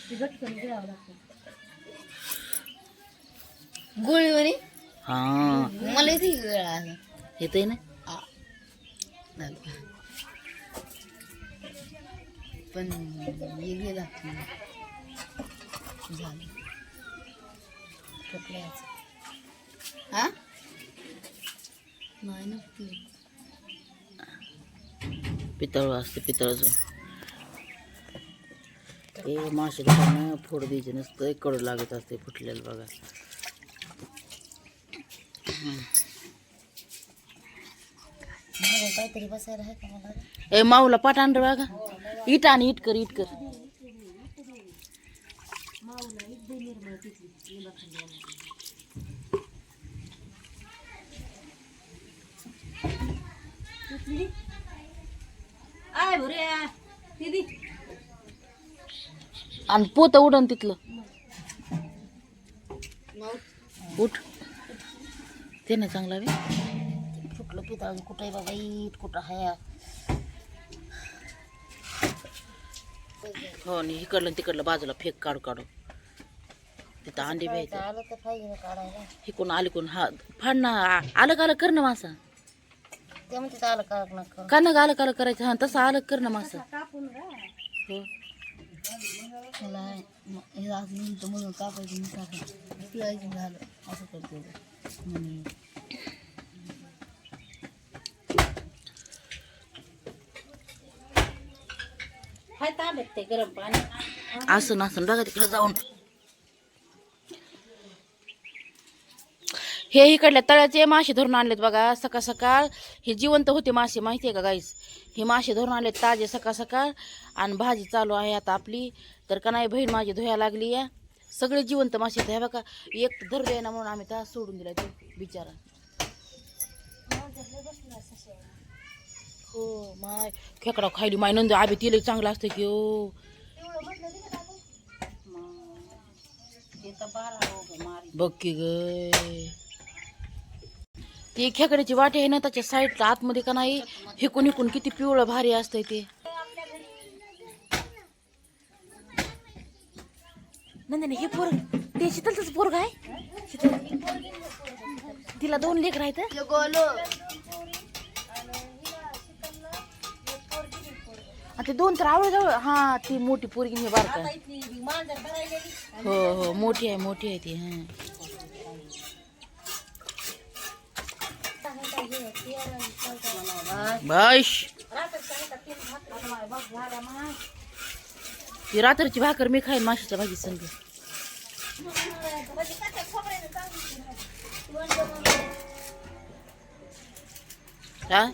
ते गटकन गिळावं लागतं. गोळी म्हणे हा. मला इथे वेळा येते ना? पण हे गेला झालं. कपड्याचं हा? नाही पितळ असते पितळाचं ते मासे दुकानं फोड द्यायचे नसतं कडू लागत असते फुटलेलं बघा. काहीतरी बसायला आहे का मला ए माऊला पाठ आणलं बघा. इट आणि इट कर इट कर. आय भरे दीदी. आणि पोत उडन तिथलं. उठ. ते नाही चांगला बे फुटलं पितळ कुठं आहे बाबा? इट कुठं आहे हो आणि इकडलं तिकडलं बाजूला फेक काढू काढू. तिथं अंडे द्यायचं आलं तर पाहिजे ना काढायला. हे कोण आले कोण हा फाड ना आ- आलं का आलं कर ना मासा. ते म्हणते आलं का नका का? ना आलं का आलं करायचं? हा तसं आलं कर ना मासा. हो. मला हे असं मिनिटं म्हणून कापायचं मी टाकायचं पिळायचं झालं असं करतो म्हणे हाय तांबत ते गरम पाणी. असं नसून बघा तिकडे जाऊन. हे इकडल्या तळ्याचे मासे धरून आणलेत बघा. सकाळ सकाळ हे जिवंत होते मासे माहिती आहे का गाईस हे मासे धरून आणलेत ताजे सकाळ सकाळ आणि भाजी चालू आहे आता आपली. तर का नाही बहीण माझी धुया लागली या सगळे जिवंत मासे आहेत. हे बघा एक तर धरू म्हणून आम्ही त्या सोडून दिला तो बिचारा. हो माय. खेकडा खायली माय. नंद आबी तिला चांगलं असतं की हो. बघ की ग. ती खेकड्याची वाटी आहे ना त्याच्या साईडला आतमध्ये का नाही हिकून हिकून किती पिवळं भारी असतंय ते. नंदिनी हे पोरग ते शीतलच पोरग आहे? शीतल तिला दोन लेकर आहेत ते दोन तर आवड जवळ हा ती मोठी पोरगी हे बारका. हो हो मोठी आहे मोठी आहे ती हा. बश ती रात्रीची भाकर मी खाईन माशाच्या भाजी संग. हा?